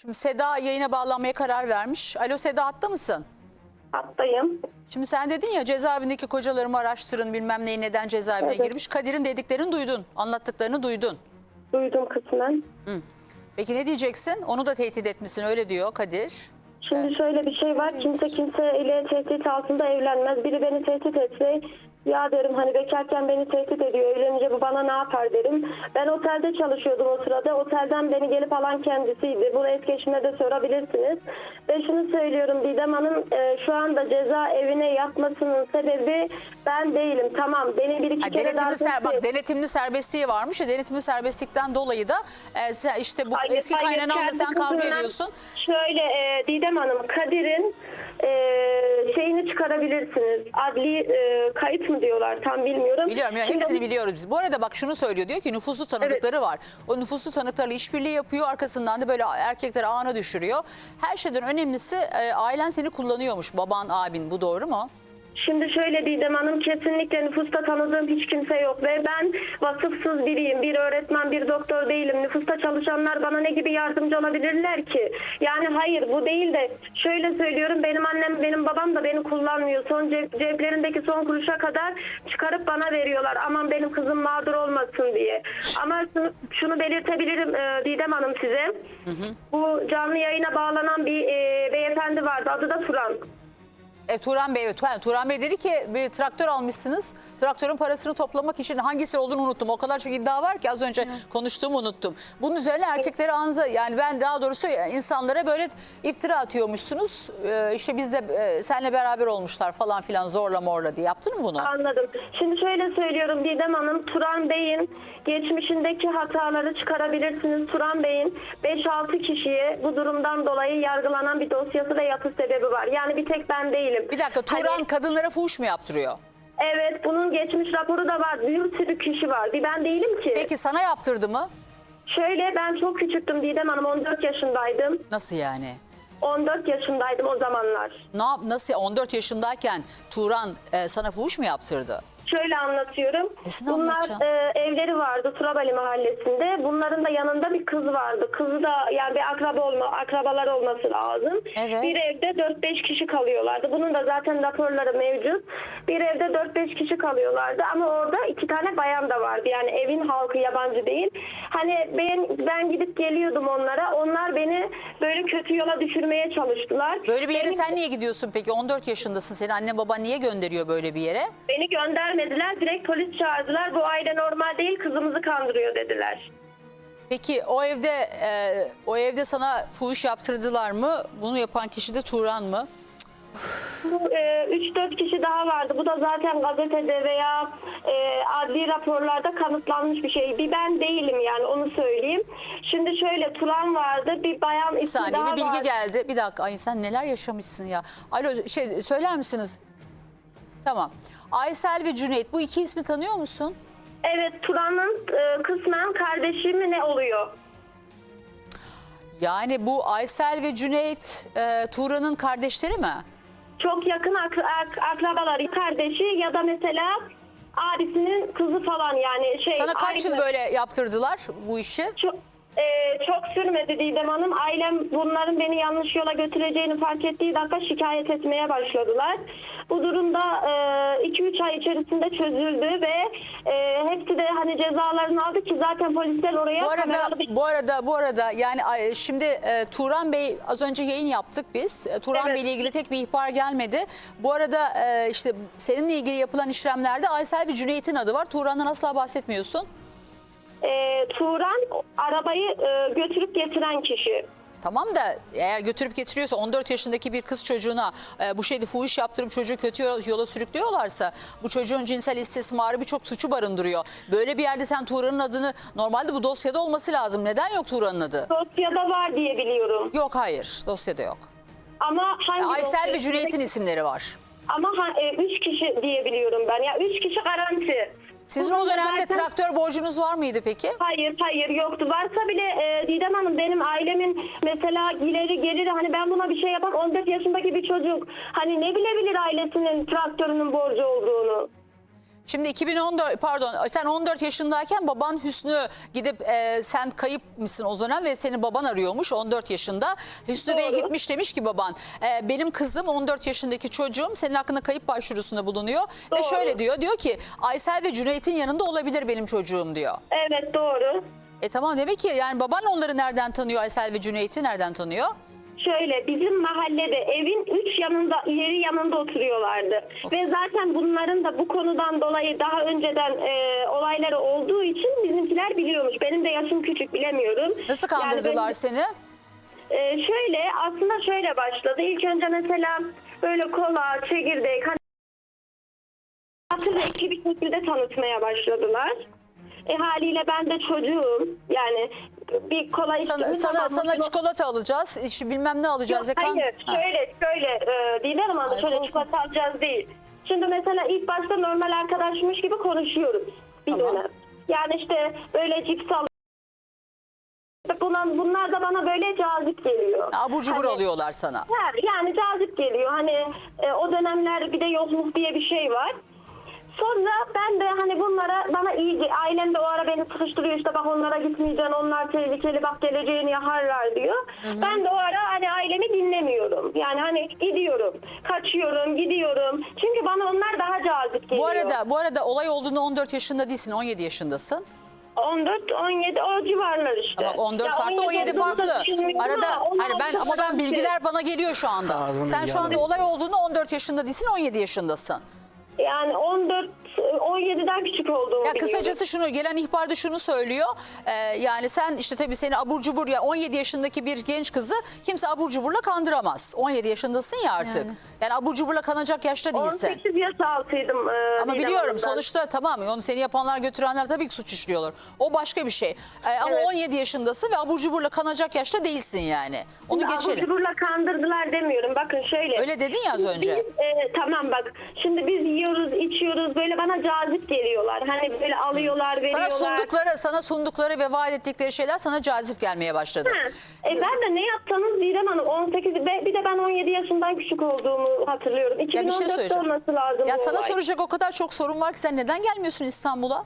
Şimdi Seda yayına bağlanmaya karar vermiş. Alo Seda hatta mısın? Hattayım. Şimdi sen dedin ya cezaevindeki kocalarımı araştırın bilmem neyi neden cezaevine Evet. girmiş. Kadir'in dediklerini duydun. Anlattıklarını duydun. Duydum kısmen. Peki ne diyeceksin? Onu da tehdit etmişsin öyle diyor Kadir. Şimdi şöyle bir şey var. Kimse kimseyle tehdit altında evlenmez. Biri beni tehdit etse ya derim hani bekarken beni tehdit ediyor. Evlenince bu bana ne yapar derim. Ben otelde çalışıyordum o sırada. Otelden beni gelip alan kendisiydi. Bunu etkileşimde de sorabilirsiniz. Ve şunu söylüyorum Didem Hanım e, şu anda ceza evine yatmasının sebebi ben değilim. Tamam beni bir iki Ha, kere denetimli, ser, bak denetimli serbestliği varmış ya denetimli serbestlikten dolayı da e, işte bu Hayır, eski kaynananla sen kavga ediyorsun. Şöyle e, Didem Hanım Kadir'in e, şeyini çıkarabilirsiniz. Adli e, kayıt mı diyorlar tam bilmiyorum. Biliyorum ya Şimdi- hepsini biliyoruz biz. Bu arada bak şunu söylüyor diyor ki nüfuslu tanıdıkları var. O nüfuslu tanıklarla işbirliği yapıyor arkasından da böyle erkekleri ağına düşürüyor. Her şeyden önemlisi e, ailen seni kullanıyormuş baban abin bu doğru mu? Şimdi şöyle Didem Hanım kesinlikle nüfusta tanıdığım hiç kimse yok ve ben vasıfsız biriyim. Bir öğretmen, bir doktor değilim. Nüfusta çalışanlar bana ne gibi yardımcı olabilirler ki? Yani hayır bu değil de şöyle söylüyorum benim annem, benim babam da beni kullanmıyor. Son cep, ceplerindeki son kuruşa kadar çıkarıp bana veriyorlar. Aman benim kızım mağdur olmasın diye. Ama şunu, şunu belirtebilirim e, Didem Hanım size. Bu canlı yayına bağlanan bir e, beyefendi vardı. Adı da Turan. E, Turan Bey, evet. Turan Bey dedi ki bir traktör almışsınız. Traktörün parasını toplamak için hangisi olduğunu unuttum. O kadar çok iddia var ki az önce konuştuğumu unuttum. Bunun üzerine erkekleri anza yani ben daha doğrusu insanlara böyle iftira atıyormuşsunuz. Ee, işte biz de e, seninle beraber olmuşlar falan filan zorla morla diye. Yaptın mı bunu? Anladım. Şimdi şöyle söylüyorum Didem Hanım, Turan Bey'in geçmişindeki hataları çıkarabilirsiniz. Turan Bey'in 5-6 kişiye bu durumdan dolayı yargılanan bir dosyası ve yatı sebebi var. Yani bir tek ben değilim. Bir dakika Turan Hani- kadınlara fuhuş mu yaptırıyor? Evet bunun geçmiş raporu da var. Bir sürü kişi var. Bir ben değilim ki. Peki sana yaptırdı mı? Şöyle ben çok küçüktüm Didem Hanım 14 yaşındaydım. Nasıl yani? 14 yaşındaydım o zamanlar. Ne yap, nasıl 14 yaşındayken Turan e, sana fuhuş mu yaptırdı? Şöyle anlatıyorum. Nesini Bunlar e, evleri vardı Turabali mahallesinde. Bunların da yanında bir kız vardı. Kızı da yani bir akraba olma, akrabalar olması lazım. Evet. Bir evde 4-5 kişi kalıyorlardı. Bunun da zaten raporları mevcut. Bir evde 4-5 kişi kalıyorlardı ama orada iki tane bayan da vardı. Yani evin halkı yabancı değil. Hani ben ben gidip geliyordum onlara. Onlar beni böyle kötü yola düşürmeye çalıştılar. Böyle bir yere Benim- sen niye gidiyorsun peki? 14 yaşındasın. Seni anne baban niye gönderiyor böyle bir yere? Beni göndermediler. Direkt polis çağırdılar. Bu aile normal değil. Kızımızı kandırıyor dediler. Peki o evde e, o evde sana fuhuş yaptırdılar mı? Bunu yapan kişi de Turan mı? Bu e, 3-4 kişi daha vardı. Bu da zaten gazetede veya e, adli raporlarda kanıtlanmış bir şey. Bir ben değilim yani onu söyleyeyim. Şimdi şöyle Turan vardı. Bir bayan Bir ismi saniye daha bir bilgi vardı. geldi. Bir dakika. Ay sen neler yaşamışsın ya. Alo şey söyler misiniz? Tamam. Aysel ve Cüneyt bu iki ismi tanıyor musun? Evet Turan'ın e, kısmen kardeşi mi ne oluyor? Yani bu Aysel ve Cüneyt e, Turan'ın kardeşleri mi? Çok yakın ak- ak- akrabaları kardeşi ya da mesela abisinin kızı falan yani şey. Sana kaç yıl aile- böyle yaptırdılar bu işi? Çok, e, çok sürmedi Didem Hanım. Ailem bunların beni yanlış yola götüreceğini fark ettiği dakika şikayet etmeye başladılar. Bu durumda 2-3 ay içerisinde çözüldü ve e, hepsi de hani cezalarını aldı ki zaten polisler oraya Bu arada kameralı bir... bu arada bu arada yani ay, şimdi e, Turan Bey az önce yayın yaptık biz. E, Turan Evet. Bey ile ilgili tek bir ihbar gelmedi. Bu arada e, işte seninle ilgili yapılan işlemlerde Aysel ve Cüneyt'in adı var. Turan'dan asla bahsetmiyorsun. E, Turan arabayı e, götürüp getiren kişi. Tamam da eğer götürüp getiriyorsa 14 yaşındaki bir kız çocuğuna e, bu şeyde fuhuş yaptırıp çocuğu kötü yola, sürüklüyorlarsa bu çocuğun cinsel istismarı birçok suçu barındırıyor. Böyle bir yerde sen Turan'ın adını normalde bu dosyada olması lazım. Neden yok Turan'ın adı? Dosyada var diye biliyorum. Yok hayır dosyada yok. Ama hangi Aysel ve Cüneyt'in isimleri var. Ama ha, e, üç kişi diye biliyorum ben. Ya üç kişi garanti. Sizin o dönemde zaten- traktör borcunuz var mıydı peki? Hayır hayır yoktu. Varsa bile e, Didem Hanım benim ailemin mesela gileri geliri hani ben buna bir şey yapam 14 yaşındaki bir çocuk hani ne bilebilir ailesinin traktörünün borcu olduğunu. Şimdi 2014 pardon sen 14 yaşındayken baban Hüsnü gidip e, sen kayıp mısın o dönem ve seni baban arıyormuş 14 yaşında. Hüsnü Bey Doğru. gitmiş demiş ki baban e, benim kızım 14 yaşındaki çocuğum senin hakkında kayıp başvurusunda bulunuyor. Ve Doğru. şöyle diyor diyor ki Aysel ve Cüneyt'in yanında olabilir benim çocuğum diyor. Evet doğru. E tamam demek ki yani baban onları nereden tanıyor Aysel ve Cüneyt'i nereden tanıyor? Şöyle bizim mahallede evin üç yanında ileri yanında oturuyorlardı. Ve zaten bunların da bu konudan dolayı daha önceden e, olayları olduğu için bizimkiler biliyormuş. Benim de yaşım küçük bilemiyorum. Nasıl Yani kandırdılar benim- seni? e, şöyle aslında şöyle başladı. İlk önce mesela böyle kola, çekirdek hani bir şekilde tanıtmaya başladılar. E haliyle ben de çocuğum. Yani bir kola Sana sana, sana çikolata alacağız. işte bilmem ne alacağız. Yok, hayır Ha. şöyle şöyle e, Didem Hanım Ay, şöyle korkunç. çikolata alacağız değil. Şimdi mesela ilk başta normal arkadaşmış gibi konuşuyoruz bir Tamam. dönem. Yani işte böyle cips al Bunlar, bunlar da bana böyle cazip geliyor. Abur cubur Hani- alıyorlar sana. Ha, yani cazip geliyor. Hani e, o dönemler bir de yokluk diye bir şey var. Sonra ben de hani bunlara bana ailem de o ara beni sıkıştırıyor işte bak onlara gitmeyeceksin onlar tehlikeli bak geleceğini yakarlar diyor. Ben de o ara hani ailemi dinlemiyorum. Yani hani gidiyorum, kaçıyorum, gidiyorum. Çünkü bana onlar daha cazip geliyor. Bu arada bu arada olay olduğunda 14 yaşında değilsin 17 yaşındasın. 14, 17 o civarlar işte. Bak 14 Ya farklı 17 olduğunu da farklı. düşünmüyorum Arada ama hayır ben 16 ama ben bilgiler bana geliyor şu anda. Ağzının Sen şu anda olay olduğunda 14 yaşında değilsin 17 yaşındasın. Yani 14, 17'den küçük olduğumu Ya biliyorum. kısacası şunu gelen ihbarda şunu söylüyor. Ee, yani sen işte tabii seni abur cubur ya 17 yaşındaki bir genç kızı kimse abur cuburla kandıramaz. 17 yaşındasın ya artık. Yani, abur cuburla kanacak yaşta değilsin. 18 yaş altıydım. e, Ama Didem biliyorum Hanım ben. sonuçta tamam onu seni yapanlar götürenler tabii ki suç işliyorlar. O başka bir şey. Ee, ama Evet. 17 yaşındasın ve abur cuburla kanacak yaşta değilsin yani. Onu Şimdi geçelim. abur cuburla kandırdılar demiyorum. Bakın şöyle. Öyle dedin ya az önce. Biz, e, tamam bak. Şimdi biz yiyoruz, içiyoruz. Böyle bana cazip geliyorlar. Hani böyle alıyorlar, veriyorlar. Sana sundukları, sana sundukları ve vaat ettikleri şeyler sana cazip gelmeye başladı. Ha, E ben de ne yapsanız Didem Hanım 18 ve bir de ben 17 yaşından küçük olduğumu hatırlıyorum. Ya bir şey 2014'te söyleyeceğim. olması lazım Ya bu sana olay. soracak o kadar çok sorun var ki sen neden gelmiyorsun İstanbul'a?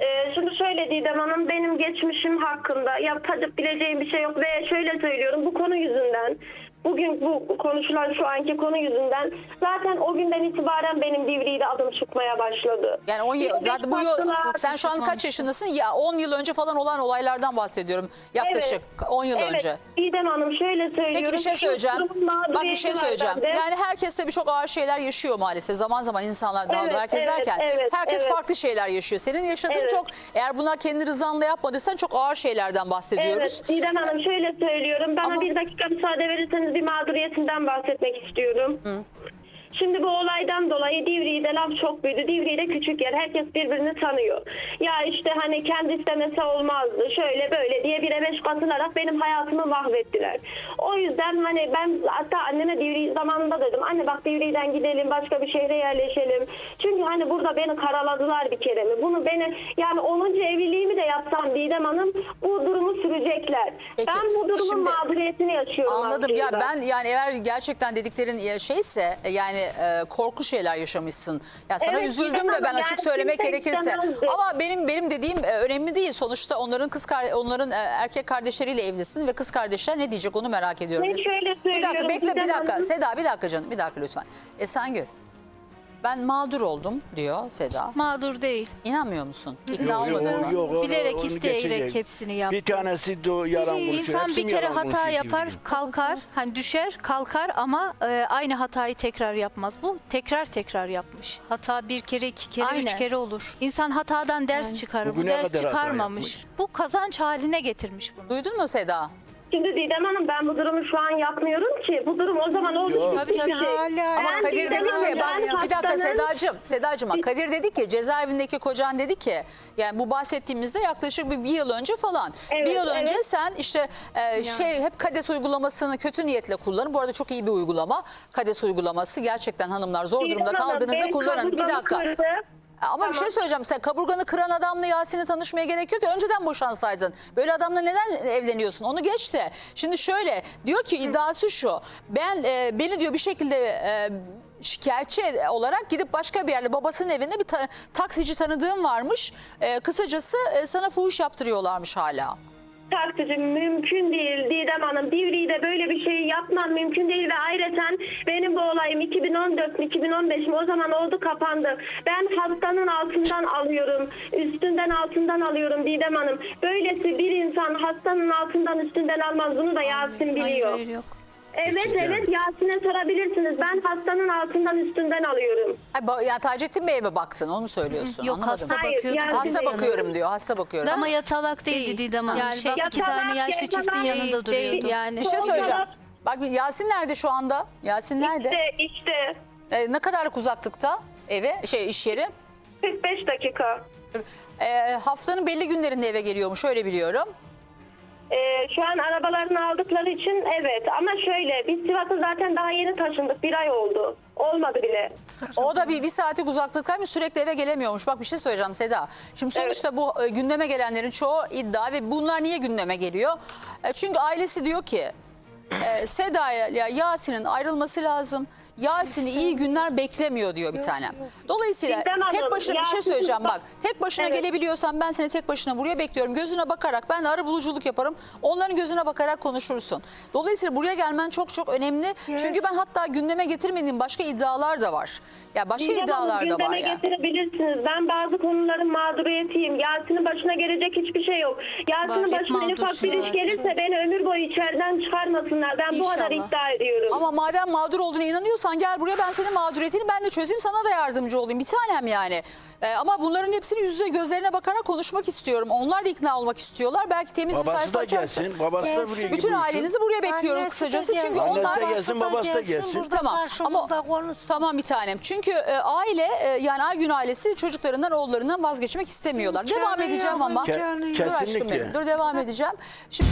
Ee, şimdi şöyle Didem Hanım benim geçmişim hakkında yapacak bileceğim bir şey yok ve şöyle söylüyorum bu konu yüzünden bugün bu konuşulan şu anki konu yüzünden zaten o günden itibaren benim Divriği'de adım çıkmaya başladı. Yani 10 yıl, zaten bu yıl, sen şu an kaç yaşındasın? Ya 10 yıl önce falan olan olaylardan bahsediyorum. Yaklaşık 10 yıl evet, önce. Didem Hanım şöyle söylüyorum. Peki bir şey söyleyeceğim. Bak bir şey söyleyeceğim. bende. Yani herkes de birçok ağır şeyler yaşıyor maalesef. Zaman zaman insanlar daha Evet, herkes evet, derken evet, herkes evet. farklı şeyler yaşıyor. Senin yaşadığın Evet. çok eğer bunlar kendi rızanla yapmadıysan çok ağır şeylerden bahsediyoruz. Evet Didem Hanım şöyle söylüyorum. Bana Ama- bir dakika müsaade verirseniz bir mağduriyetinden bahsetmek istiyorum. Şimdi bu olaydan dolayı Divriği'de laf çok büyüdü. Divriği'de küçük yer. Herkes birbirini tanıyor. Ya işte hani kendi istemese olmazdı. Şöyle böyle diye bire beş katılarak benim hayatımı mahvettiler. O yüzden hani ben hatta anneme Divriği zamanında dedim. Anne bak Divriği'den gidelim başka bir şehre yerleşelim. Çünkü hani burada beni karaladılar bir kere mi? Bunu beni yani 10. evliliğimi de yapsam Didem Hanım bu durumu sürecekler. Peki, ben bu durumun şimdi- mağduriyetini yaşıyorum Anladım ya aslında. ben yani eğer gerçekten dediklerin şeyse e, yani e, korku şeyler yaşamışsın. Ya sana Evet, üzüldüm de ben açık yani söylemek kimse gerekirse. istemezdi. Ama benim benim dediğim e, önemli değil. Sonuçta onların kız kar- onların e, erkek kardeşleriyle evlisin ve kız kardeşler ne diyecek onu merak ediyorum. Ben şöyle bir dakika söylüyorum, bekle bir Didem dakika. Hanım. Seda bir dakika canım bir dakika lütfen. Esengül ben mağdur oldum diyor Seda. Mağdur değil. İnanmıyor musun? İkna Yok, yok, olmadın mı? yok, onu- Bilerek, onu isteyerek geçecek. hepsini yaptı. Bir tanesi de yalan konuşuyor. İnsan hepsi bir mi kere yalan hata konuşuyor yapar, gibi? kalkar, hani düşer, kalkar ama e, aynı hatayı tekrar yapmaz. Bu tekrar tekrar yapmış. Hata bir kere, iki kere, Aynen. üç kere olur. İnsan hatadan ders çıkarır. Bu Bugüne ders kadar hata çıkarmamış. yapmış. Bu kazanç haline getirmiş bunu. Duydun mu Seda? Şimdi Didem Hanım ben bu durumu şu an yapmıyorum ki. Bu durum o zaman oldu. Yok. Tabii, tabii. Ama Ben Kadir Didem dedi ki Hanım, bak ben bir dakika hastanın- Sedacığım Sedacığım bak Kadir dedi ki cezaevindeki kocan dedi ki yani bu bahsettiğimizde yaklaşık bir, bir yıl önce falan. Evet, bir yıl evet. önce sen işte e, şey hep KADES uygulamasını kötü niyetle kullanın. Bu arada çok iyi bir uygulama. KADES uygulaması gerçekten hanımlar zor durumda Didem Hanım, kaldığınızda benim kullanın. Bir kaburgamı dakika. kırdı. Ama bir şey söyleyeceğim. Sen kaburganı kıran adamla Yasin'i tanışmaya gerek yok ki. Önceden boşansaydın. Böyle adamla neden evleniyorsun? Onu geç de. Şimdi şöyle diyor ki iddiası şu. Ben e, beni diyor bir şekilde e, şikayetçi olarak gidip başka bir yerde babasının evinde bir ta- taksici tanıdığım varmış. E, kısacası e, sana fuhuş yaptırıyorlarmış hala. Taksici mümkün değil Didem Hanım. Divri'de böyle bir şey yapmam mümkün değil ve ayrıca benim bu olayım 2014 mi 2015 mi o zaman oldu kapandı. Ben hastanın altından alıyorum. Üstünden altından alıyorum Didem Hanım. Böylesi bir insan hastanın altından üstünden almaz. Bunu da Yasin biliyor. Hayır, hayır yok. Evet Peki, evet Yasin'e sorabilirsiniz. Ben hastanın altından üstünden alıyorum. Ay, ba- yani Taceddin Bey'e mi baksın onu söylüyorsun? Yok Anlamadım. hasta Hayır, bakıyordu. yani- Hasta Yasin Bey. bakıyorum diyor. Hasta bakıyorum. Ama yatalak değildi Didem Hanım. Yani şey, bak- iki tane yaşlı Yatalak, çiftin yatalak yanında değil, duruyordu. Yani Bir şey söyleyeceğim. Bak Yasin nerede şu anda? Yasin nerede? İşte işte E, ne kadarlık uzaklıkta eve şey iş yeri? 45 dakika. E, haftanın belli günlerinde eve geliyormuş öyle biliyorum. Ee, şu an arabalarını aldıkları için evet ama şöyle biz Sivas'a zaten daha yeni taşındık bir ay oldu. Olmadı bile. O da bir, bir saatlik uzaklıktaymış sürekli eve gelemiyormuş. Bak bir şey söyleyeceğim Seda. Şimdi sonuçta bu e, gündeme gelenlerin çoğu iddia ve bunlar niye gündeme geliyor? E, çünkü ailesi diyor ki e, Seda'ya ya Yasin'in ayrılması lazım. Yasin'i iyi günler beklemiyor diyor bir tanem. Dolayısıyla tek başına bir şey söyleyeceğim bak. Tek başına Evet. gelebiliyorsan ben seni tek başına buraya bekliyorum. Gözüne bakarak ben de ara buluculuk yaparım. Onların gözüne bakarak konuşursun. Dolayısıyla buraya gelmen çok çok önemli. Çünkü ben hatta gündeme getirmediğim başka iddialar da var. Ya başka Didem Hanım, iddialar da var gündeme ya. getirebilirsiniz. Ben bazı konuların mağduriyetiyim. Yasin'in başına gelecek hiçbir şey yok. Yasin'in Var, hep başına en ufak mağdursun bir iş zaten. gelirse beni ömür boyu içeriden çıkarmasınlar. Ben bu kadar İnşallah. iddia ediyorum. Ama madem mağdur olduğuna inanıyorsan gel buraya ben senin mağduriyetini ben de çözeyim sana da yardımcı olayım bir tanem yani. Ee, ama bunların hepsini yüz yüze gözlerine bakarak konuşmak istiyorum. Onlar da ikna olmak istiyorlar. Belki temiz bir Babası sayfa da açarsın. gelsin. Babası da Gelsin. buraya Bütün ailenizi buraya bekliyoruz Annesi de kısacası. Çünkü gelsin, onlar Annesi de gelsin, babası da gelsin. Burada Tamam ama karşımızda konuşsun. tamam bir tanem. Çünkü e, aile e, yani Aygün ailesi çocuklarından oğullarından vazgeçmek istemiyorlar. İmkanı devam edeceğim yok, ama. Ke- imkanı yok. Dur aşkım kesinlikle. benim, Dur devam edeceğim. Şimdi